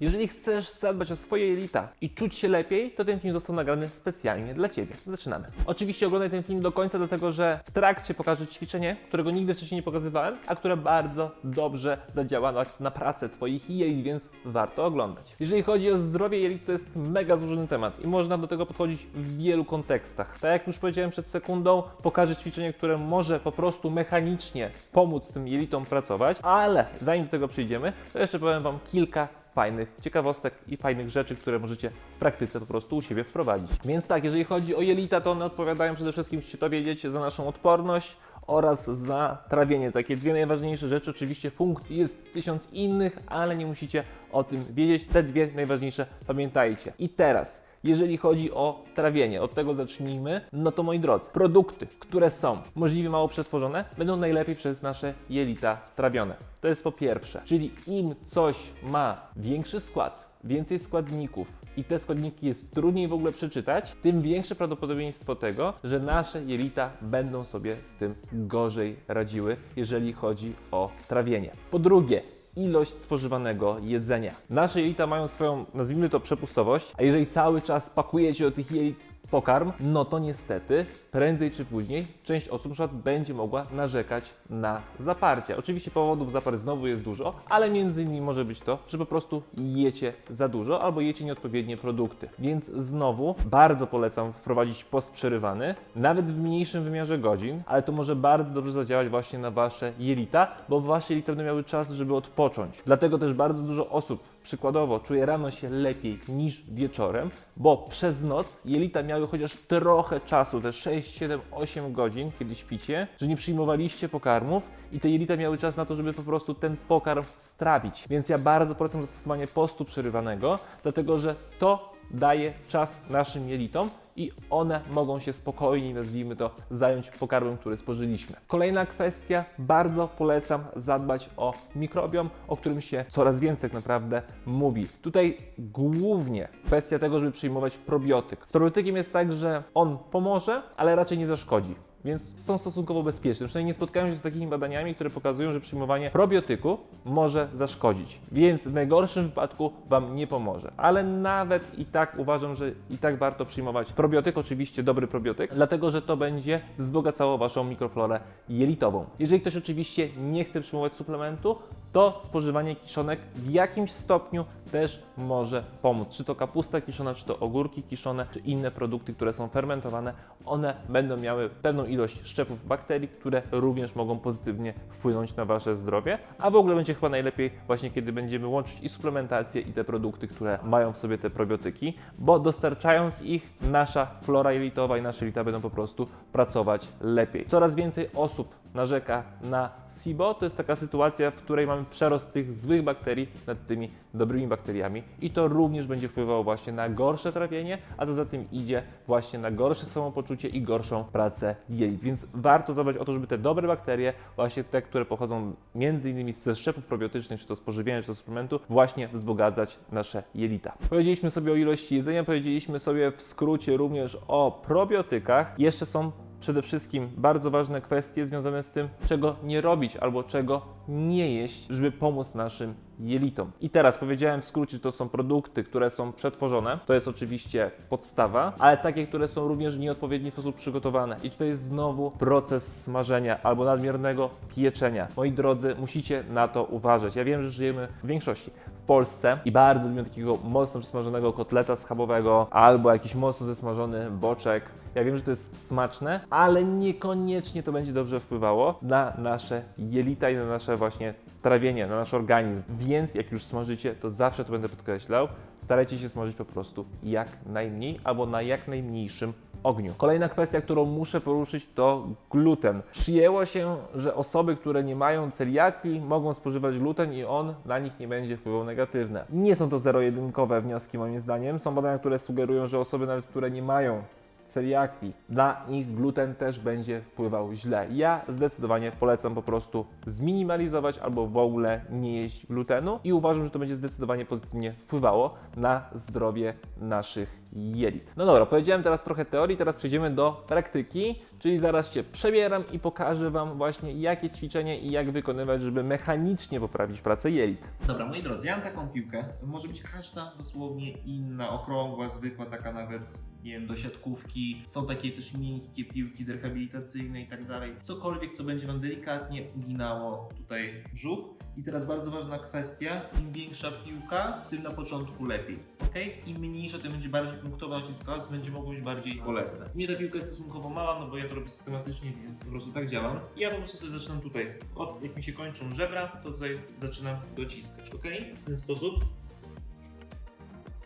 Jeżeli chcesz zadbać o swoje jelita i czuć się lepiej, to ten film został nagrany specjalnie dla Ciebie. Zaczynamy. Oczywiście oglądaj ten film do końca, dlatego że w trakcie pokażę ćwiczenie, którego nigdy wcześniej nie pokazywałem, a które bardzo dobrze zadziała na, na pracę Twoich jelit, więc warto oglądać. Jeżeli chodzi o zdrowie jelit, to jest mega złożony temat i można do tego podchodzić w wielu kontekstach. Tak jak już powiedziałem przed sekundą, pokażę ćwiczenie, które może po prostu mechanicznie pomóc tym jelitom pracować, ale zanim do tego przejdziemy, to jeszcze powiem Wam kilka fajnych ciekawostek i fajnych rzeczy, które możecie w praktyce po prostu u siebie wprowadzić. Więc tak, jeżeli chodzi o jelita, to one odpowiadają przede wszystkim, musicie to wiedzieć, za naszą odporność oraz za trawienie. Takie dwie najważniejsze rzeczy. Oczywiście funkcji jest tysiąc innych, ale nie musicie o tym wiedzieć. Te dwie najważniejsze pamiętajcie. I teraz jeżeli chodzi o trawienie, od tego zacznijmy, no to moi drodzy, produkty, które są możliwie mało przetworzone, będą najlepiej przez nasze jelita trawione. To jest po pierwsze, czyli im coś ma większy skład, więcej składników i te składniki jest trudniej w ogóle przeczytać, tym większe prawdopodobieństwo tego, że nasze jelita będą sobie z tym gorzej radziły, jeżeli chodzi o trawienie. Po drugie, ilość spożywanego jedzenia. Nasze jelita mają swoją, nazwijmy to, przepustowość, a jeżeli cały czas pakujecie do tych jelit pokarm, no to niestety prędzej czy później część osób na będzie mogła narzekać na zaparcie. Oczywiście powodów zaparć znowu jest dużo, ale między innymi może być to, że po prostu jecie za dużo albo jecie nieodpowiednie produkty. Więc znowu bardzo polecam wprowadzić post przerywany, nawet w mniejszym wymiarze godzin, ale to może bardzo dobrze zadziałać właśnie na Wasze jelita, bo Wasze jelita będą miały czas, żeby odpocząć. Dlatego też bardzo dużo osób przykładowo czuje rano się lepiej niż wieczorem, bo przez noc jelita miały chociaż trochę czasu, te 6, 7, 8 godzin, kiedy śpicie, że nie przyjmowaliście pokarmów i te jelita miały czas na to, żeby po prostu ten pokarm strawić. Więc ja bardzo polecam zastosowanie postu przerywanego, dlatego że to daje czas naszym jelitom i one mogą się spokojniej, nazwijmy to, zająć pokarmem, który spożyliśmy. Kolejna kwestia, bardzo polecam zadbać o mikrobiom, o którym się coraz więcej tak naprawdę mówi. Tutaj głównie kwestia tego, żeby przyjmować probiotyk. Z probiotykiem jest tak, że on pomoże, ale raczej nie zaszkodzi więc są stosunkowo bezpieczne. Przynajmniej nie spotkałem się z takimi badaniami, które pokazują, że przyjmowanie probiotyku może zaszkodzić, więc w najgorszym wypadku Wam nie pomoże. Ale nawet i tak uważam, że i tak warto przyjmować probiotyk, oczywiście dobry probiotyk, dlatego że to będzie wzbogacało Waszą mikroflorę jelitową. Jeżeli ktoś oczywiście nie chce przyjmować suplementu, to spożywanie kiszonek w jakimś stopniu też może pomóc. Czy to kapusta kiszona, czy to ogórki kiszone, czy inne produkty, które są fermentowane, one będą miały pewną ilość szczepów bakterii, które również mogą pozytywnie wpłynąć na Wasze zdrowie. A w ogóle będzie chyba najlepiej właśnie, kiedy będziemy łączyć i suplementację, i te produkty, które mają w sobie te probiotyki, bo dostarczając ich, nasza flora jelitowa i nasze jelita będą po prostu pracować lepiej. Coraz więcej osób narzeka na SIBO, to jest taka sytuacja, w której mamy przerost tych złych bakterii nad tymi dobrymi bakteriami i to również będzie wpływało właśnie na gorsze trawienie, a to za tym idzie właśnie na gorsze samopoczucie i gorszą pracę jelit. Więc warto zadbać o to, żeby te dobre bakterie, właśnie te, które pochodzą między innymi ze szczepów probiotycznych, czy to z czy to suplementu, właśnie wzbogacać nasze jelita. Powiedzieliśmy sobie o ilości jedzenia, powiedzieliśmy sobie w skrócie również o probiotykach. Jeszcze są przede wszystkim bardzo ważne kwestie związane z tym, czego nie robić albo czego nie jeść, żeby pomóc naszym jelitom. I teraz powiedziałem w skrócie, że to są produkty, które są przetworzone. To jest oczywiście podstawa, ale takie, które są również w nieodpowiedni sposób przygotowane. I tutaj jest znowu proces smażenia albo nadmiernego pieczenia. Moi drodzy, musicie na to uważać. Ja wiem, że żyjemy w większości Polsce i bardzo lubimy takiego mocno przesmażonego kotleta schabowego albo jakiś mocno zesmażony boczek. Ja wiem, że to jest smaczne, ale niekoniecznie to będzie dobrze wpływało na nasze jelita i na nasze właśnie trawienie, na nasz organizm. Więc jak już smażycie, to zawsze to będę podkreślał, starajcie się smażyć po prostu jak najmniej albo na jak najmniejszym ogniu. Kolejna kwestia, którą muszę poruszyć to gluten. Przyjęło się, że osoby, które nie mają celiaki mogą spożywać gluten i on na nich nie będzie wpływał negatywnie. Nie są to zero-jedynkowe wnioski moim zdaniem. Są badania, które sugerują, że osoby nawet, które nie mają celiaki, dla nich gluten też będzie wpływał źle. Ja zdecydowanie polecam po prostu zminimalizować albo w ogóle nie jeść glutenu i uważam, że to będzie zdecydowanie pozytywnie wpływało na zdrowie naszych jelit. No dobra, powiedziałem teraz trochę teorii, teraz przejdziemy do praktyki, Czyli zaraz Cię przebieram i pokażę Wam właśnie jakie ćwiczenie i jak wykonywać, żeby mechanicznie poprawić pracę jelit. Dobra, moi drodzy, ja mam taką piłkę. Może być każda dosłownie inna, okrągła, zwykła, taka nawet, nie wiem, do siatkówki. Są takie też miękkie piłki rehabilitacyjne i tak dalej. Cokolwiek, co będzie Wam delikatnie uginało tutaj brzuch. I teraz bardzo ważna kwestia, im większa piłka, tym na początku lepiej, ok? Im mniejsza, tym będzie bardziej punktowa naciskała, więc będzie mogło być bardziej bolesne. Mnie ta piłka jest stosunkowo mała, no bo ja to robię systematycznie, więc po prostu tak działam. Ja po prostu sobie zaczynam tutaj, od jak mi się kończą żebra, to tutaj zaczynam dociskać, ok? W ten sposób.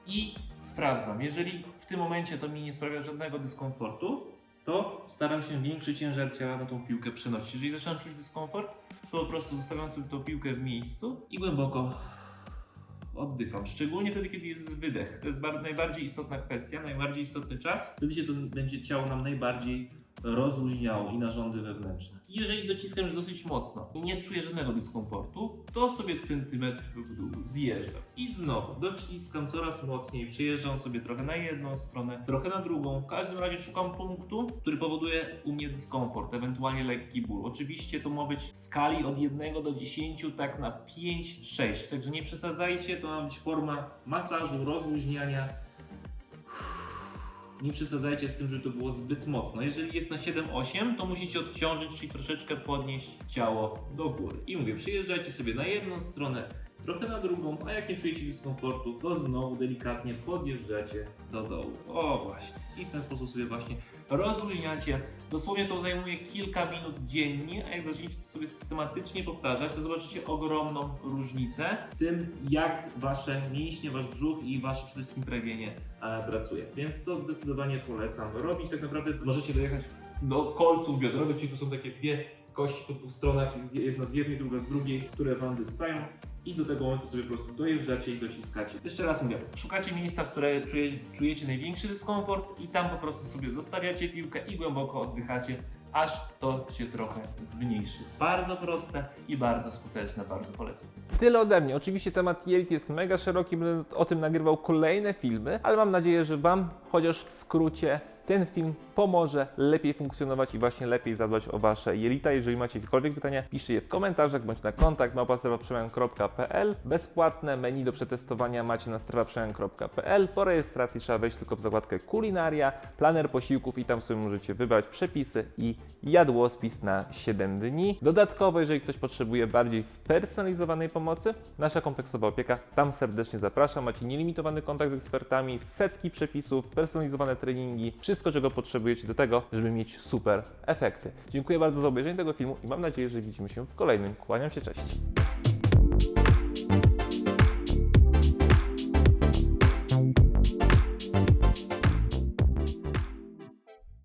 I sprawdzam, jeżeli w tym momencie to mi nie sprawia żadnego dyskomfortu, to staram się większy ciężar ciała na tą piłkę przenosić. Jeżeli zaczynam czuć dyskomfort, to po prostu zostawiam sobie tą piłkę w miejscu i głęboko oddycham. Szczególnie wtedy, kiedy jest wydech. To jest bar- najbardziej istotna kwestia, najbardziej istotny czas. Wtedy się to będzie ciało nam najbardziej rozluźniało i narządy wewnętrzne. Jeżeli dociskam już dosyć mocno i nie czuję żadnego dyskomfortu, to sobie centymetr w dół zjeżdżam. I znowu dociskam coraz mocniej, przejeżdżam sobie trochę na jedną stronę, trochę na drugą. W każdym razie szukam punktu, który powoduje u mnie dyskomfort, ewentualnie lekki ból. Oczywiście to ma być w skali od 1 do 10, tak na 5-6. Także nie przesadzajcie, to ma być forma masażu, rozluźniania. Nie przesadzajcie z tym, żeby to było zbyt mocno. Jeżeli jest na 7-8, to musicie odciążyć, czyli troszeczkę podnieść ciało do góry. I mówię, przyjeżdżajcie sobie na jedną stronę, trochę na drugą, a jak nie czujecie dyskomfortu, to znowu delikatnie podjeżdżacie do dołu. O właśnie. I w ten sposób sobie właśnie rozluźniacie. Dosłownie to zajmuje kilka minut dziennie, a jak zaczniecie to sobie systematycznie powtarzać, to zobaczycie ogromną różnicę w tym, jak wasze mięśnie, wasz brzuch i wasze przede wszystkim trawienie pracuje. Więc to zdecydowanie polecam robić. Tak naprawdę możecie dojechać do kolców biodrowych, czyli tu są takie dwie kości po dwóch stronach, jedna z jednej, druga z drugiej, które wam wystają. I do tego momentu sobie po prostu dojeżdżacie i dociskacie. Jeszcze raz mówię, szukacie miejsca, które czuje, czujecie największy dyskomfort i tam po prostu sobie zostawiacie piłkę i głęboko oddychacie, aż to się trochę zmniejszy. Bardzo proste i bardzo skuteczne, bardzo polecam. Tyle ode mnie. Oczywiście temat jelit jest mega szeroki, będę o tym nagrywał kolejne filmy, ale mam nadzieję, że Wam chociaż w skrócie ten film pomoże lepiej funkcjonować i właśnie lepiej zadbać o Wasze jelita. Jeżeli macie jakiekolwiek pytania, piszcie je w komentarzach bądź na kontakt małpa.strefaprzemian.pl Bezpłatne menu do przetestowania macie na strefaprzemian.pl Po rejestracji trzeba wejść tylko w zakładkę kulinaria, planer posiłków i tam sobie możecie wybrać przepisy i jadłospis na 7 dni. Dodatkowo, jeżeli ktoś potrzebuje bardziej spersonalizowanej pomocy, nasza kompleksowa opieka, tam serdecznie zapraszam. Macie nielimitowany kontakt z ekspertami, setki przepisów, personalizowane treningi, wszystko czego potrzebujecie do tego, żeby mieć super efekty. Dziękuję bardzo za obejrzenie tego filmu i mam nadzieję, że widzimy się w kolejnym. Kłaniam się, cześć.